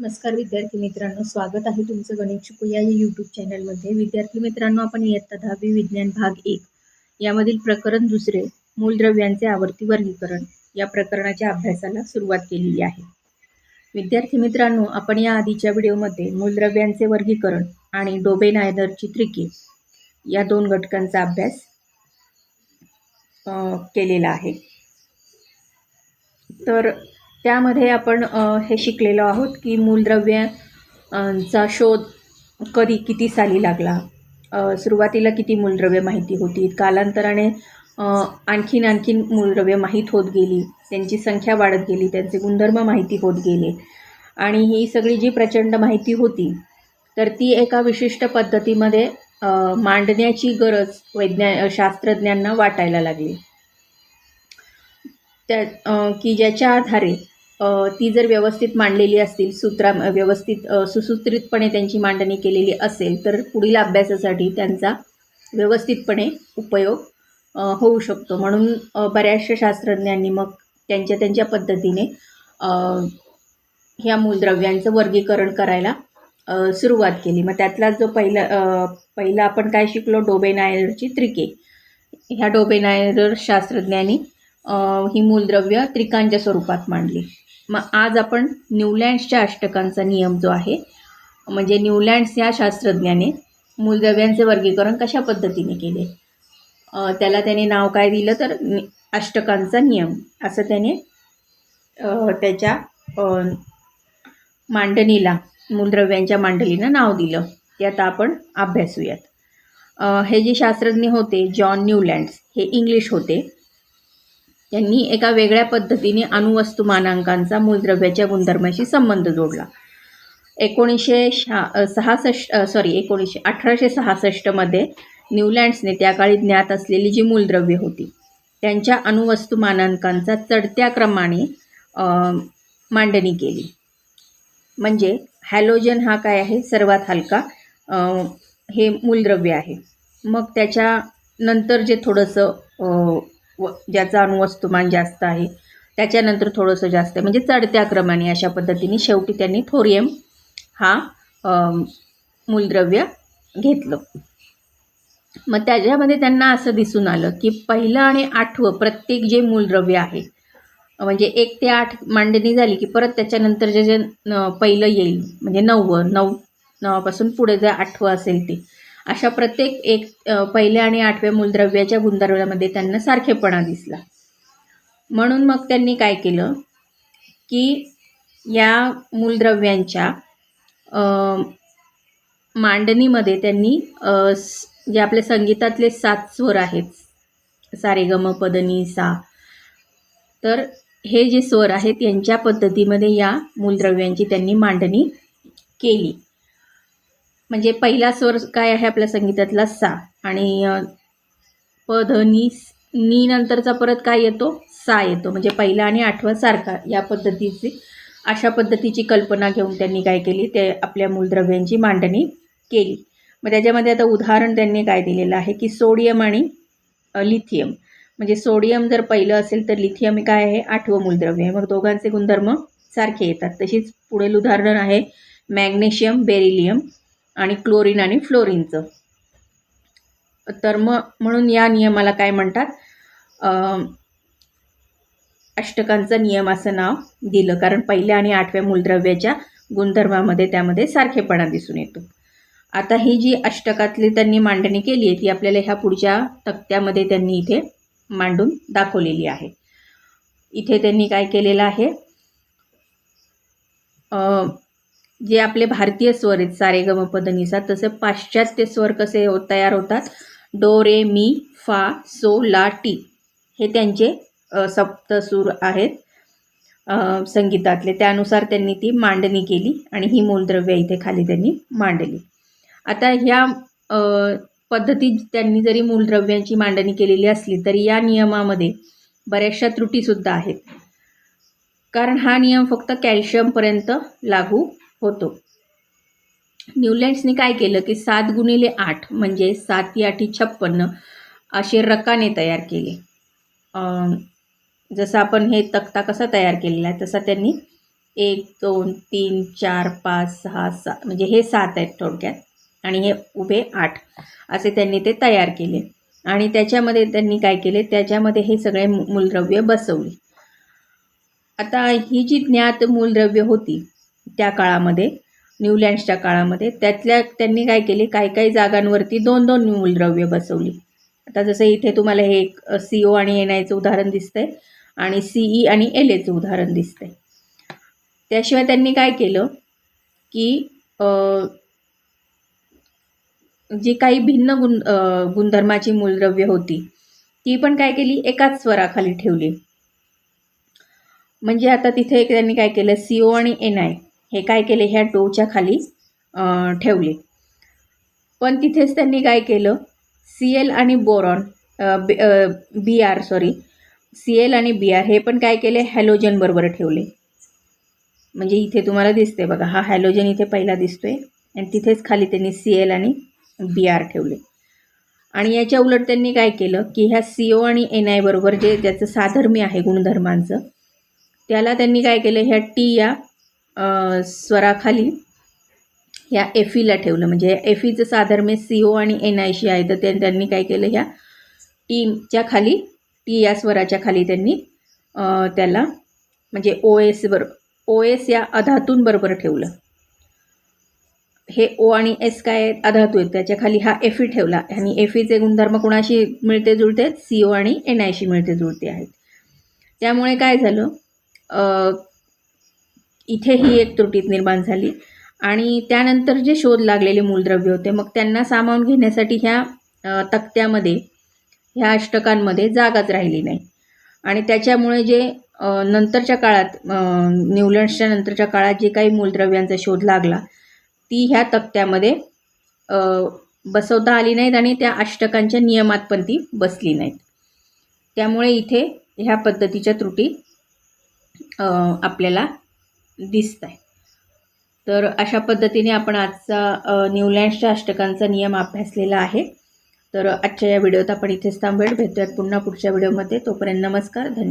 नमस्कार विद्यार्थी मित्रांनो स्वागत आहे तुमचं गणित शिकूया या यूट्यूब चॅनलमध्ये विद्यार्थी मित्रांनो आपण इयत्ता दहावी विज्ञान भाग एक. यामधील प्रकरण दुसरे मूलद्रव्यांचे आवर्ती वर्गीकरण. या प्रकरणाच्या अभ्यासाला सुरुवात केलेली आहे. विद्यार्थी मित्रांनो आपण या आधीच्या व्हिडिओमध्ये मूलद्रव्यांचे वर्गीकरण आणि डोबे नायदरची त्रिके या दोन घटकांचा अभ्यास केलेला आहे. तर त्यामध्ये आपण हे शिकलेलो आहोत की मूलद्रव्य चा शोध कधी किती साली लागला? सुरुवातीला किती मूलद्रव्य माहिती होती? कालांतराने आणखीन आणखीन मूलद्रव्य माहीत होत गेली. त्यांची संख्या वाढत गेली. त्यांचे गुणधर्म माहिती होत गेले. आणि ही सगळी जी प्रचंड माहिती होती तर ती एका विशिष्ट पद्धतीमध्ये मांडण्याची गरज वैज्ञा शास्त्रज्ञांना वाटायला लागली. त्या की ज्याच्या आधारे ती जर व्यवस्थित मांडलेली असतील सूत्रा व्यवस्थित सुसूत्रितपणे त्यांची मांडणी केलेली असेल तर पुढील अभ्यासासाठी त्यांचा व्यवस्थितपणे उपयोग होऊ शकतो. म्हणून बऱ्याचशा शास्त्रज्ञांनी मग त्यांच्या त्यांच्या पद्धतीने ह्या मूलद्रव्यांचं वर्गीकरण करायला सुरुवात केली. मग त्यातला जो पहिला पहिला आपण काय शिकलो? डोबेनायरची त्रिके. ह्या डोबेनायर शास्त्रज्ञांनी ही मूलद्रव्य त्रिकांच्या स्वरूपात मांडली. मग आज आपण न्यूलँड्सच्या अष्टकांचा नियम जो आहे म्हणजे न्यूलँड्स या शास्त्रज्ञाने मूलद्रव्यांचे वर्गीकरण कशा पद्धतीने केले? त्याला त्याने नाव काय दिलं? तर अष्टकांचा नियम. असं त्याने त्याच्या मांडणीला मूलद्रव्यांच्या मांडणीनं नाव दिलं. ते आता आपण अभ्यासूयात. हे जे शास्त्रज्ञ होते जॉन न्यूलँड्स हे इंग्लिश होते. त्यांनी एका वेगळ्या पद्धतीने अणुवस्तुमानांकांचा मूलद्रव्याच्या गुणधर्माशी संबंध जोडला. एकोणीसशे शहा सहासष्ट सॉरी एकोणीसशे अठराशे सहासष्टमध्ये न्यूलँड्सने त्या काळी ज्ञात असलेली जी मूलद्रव्ये होती त्यांच्या अणुवस्तुमानांकांचा चढत्या क्रमाने मांडणी केली. म्हणजे हॅलोजन हा काय आहे? सर्वात हलका हे मूलद्रव्य आहे. मग त्याच्यानंतर जे थोडंसं व ज्याचं अणुवस्तुमान जास्त आहे. त्याच्यानंतर थोडंसं जास्त आहे. म्हणजे चढत्या क्रमाने अशा पद्धतीने शेवटी त्यांनी थोरियम हा मूलद्रव्य घेतलं. मग त्याच्यामध्ये त्यांना असं दिसून आलं की पहिलं आणि आठवं प्रत्येक जे मूलद्रव्य आहे म्हणजे एक ते आठ मांडणी झाली की परत त्याच्यानंतर जे जे पहिलं येईल म्हणजे नववं नऊ नवापासून पुढे जे आठवं असेल ते अशा प्रत्येक एक पहिल्या आणि आठव्या मूलद्रव्याच्या गुणधर्मामध्ये त्यांना सारखेपणा दिसला. म्हणून मग त्यांनी काय केलं की या मूलद्रव्यांच्या मांडणीमध्ये त्यांनी जे आपले संगीतातले सात स्वर आहेत सारे गम पदनी सा तर हे जे स्वर आहेत यांच्या पद्धतीमध्ये या मूलद्रव्यांची त्यांनी मांडणी केली. म्हणजे पहिला स्वर काय आहे आपल्या संगीतातला सा. आणि प ध नी नी नंतरचा परत काय येतो? सा येतो. म्हणजे पहिला आणि आठवा सारखा या पद्धतीची अशा पद्धतीची कल्पना घेऊन त्यांनी काय केली? ते आपल्या मूलद्रव्यांची मांडणी केली. मग त्याच्यामध्ये आता उदाहरण त्यांनी काय दिलेलं आहे की सोडियम आणि लिथियम. म्हणजे सोडियम जर पहिलं असेल तर लिथियम हे काय आहे? आठवं मूलद्रव्य आहे. मग दोघांचे गुणधर्म सारखे येतात. तशीच पुढील उदाहरण आहे मॅग्नेशियम बेरिलियम. आणि क्लोरीन आणि फ्लोरीनचं तर मग म्हणून या नियमाला काय म्हणतात? अष्टकांचं अष्टकांचा नियम असं नाव दिलं. कारण पहिल्या आणि आठव्या मूलद्रव्याच्या गुणधर्मामध्ये त्यामध्ये सारखेपणा दिसून येतो. आता ही जी अष्टकातली त्यांनी मांडणी केली आहे ती आपल्याला ह्या पुढच्या तक्त्यामध्ये त्यांनी इथे मांडून दाखवलेली आहे. इथे त्यांनी काय केलेलं आहे? जे आपले भारतीय स्वर आहेत सारे गम पद तसे पाश्चात्य स्वर कसे हो तयार होतात? डो रे मी फा सो ला टी हे त्यांचे सप्तसूर आहेत संगीतातले. त्यानुसार त्यांनी ती मांडणी केली आणि ही मूलद्रव्य इथे खाली त्यांनी मांडली. आता ह्या पद्धतीत त्यांनी जरी मूलद्रव्यांची मांडणी केलेली असली तरी या नियमामध्ये बऱ्याचशा त्रुटीसुद्धा आहेत. कारण हा नियम फक्त कॅल्शियमपर्यंत लागू होतो. न्यूलँड्सने काय केलं की सात गुणिले आठ म्हणजे सात आठी छप्पन्न असे रकाने तयार केले. जसं आपण हे तक्ता कसा तयार केलेला आहे तसा त्यांनी एक दोन तीन चार पाच सहा सात म्हणजे हे सात आहेत थोडक्यात आणि हे उभे आठ असे त्यांनी ते तयार केले. आणि त्याच्यामध्ये त्यांनी काय केले त्याच्यामध्ये हे सगळे मूलद्रव्य बसवली. आता ही जी ज्ञात मूलद्रव्य होती त्या काळामध्ये न्यूलँड्सच्या काळामध्ये त्यातल्या त्यांनी काय केले? काही काही जागांवरती दोन दोन मूलद्रव्य बसवली. आता जसं इथे तुम्हाला हे एक सी ओ आणि एन आयचं उदाहरण दिसतंय आणि सीई आणि एल एचं उदाहरण दिसतंय. त्याशिवाय त्यांनी काय केलं की जी काही भिन्न गुण गुणधर्माची मूलद्रव्य होती ती पण काय केली? एकाच स्वराखाली ठेवली. म्हणजे आता तिथे एक त्यांनी काय केलं? सी ओ आणि एन आय हे काय केले? ह्या डोच्या खाली ठेवले. पण तिथेच त्यांनी काय केलं? सी एल आणि boron B R sorry C L आणि बी आर हे पण काय केले? हॅलोजन बरोबर ठेवले. म्हणजे इथे तुम्हाला दिसते बघा हा हॅलोजन इथे पहिला दिसतोय आणि तिथेच खाली त्यांनी सी एल आणि बी आर ठेवले. आणि याच्या उलट त्यांनी काय केलं की ह्या सी ओ आणि एन आय बरोबर जे ज्याचं साधर्म्य आहे गुणधर्मांचं त्याला त्यांनी काय केलं? ह्या टी या स्वराखाली ह्या एफीला ठेवलं. म्हणजे एफीचं साधर्म्य सी ओ आणि एन आयशी आहे तर ते त्यांनी काय केलं? ह्या टीच्या खाली टी या स्वराच्या खाली त्यांनी त्याला म्हणजे ओ एस बर ओ एस या अधातून बरोबर ठेवलं. हे ओ आणि एस काय अधातू आहेत? त्याच्याखाली हा एफी ठेवला. आणि एफीचे गुणधर्म कुणाशी मिळते जुळते? सी ओ आणि एन आयशी मिळते जुळते आहेत. त्यामुळे काय झालं? इथे ही एक त्रुटी निर्माण झाली. आणि त्यानंतर जे शोध लागलेले मूलद्रव्य होते मग त्यांना सामावून घेण्यासाठी ह्या तक्त्यामध्ये ह्या अष्टकांमध्ये जागाच राहिली नाही. आणि त्याच्यामुळे जे नंतरच्या काळात न्यूलंड्सच्या नंतरच्या काळात जे काही मूलद्रव्यांचा शोध लागला ती ह्या तक्त्यामध्ये बसवता आली नाहीत आणि त्या अष्टकांच्या नियमात पण ती बसली नाहीत. त्यामुळे इथे ह्या पद्धतीच्या त्रुटी आपल्याला दिसत आहे तर अशा पद्धतीने आपण आजचा न्यूलँडच्या न्यूलँड्सच्या अष्टकांचा नियम अभ्यासलेला आहे. तर आजच्या या व्हिडिओत आपण इथेच थांबवेल भेटूयात पुन्हा पुढच्या व्हिडिओमध्ये. तोपर्यंत नमस्कार धन्यवाद.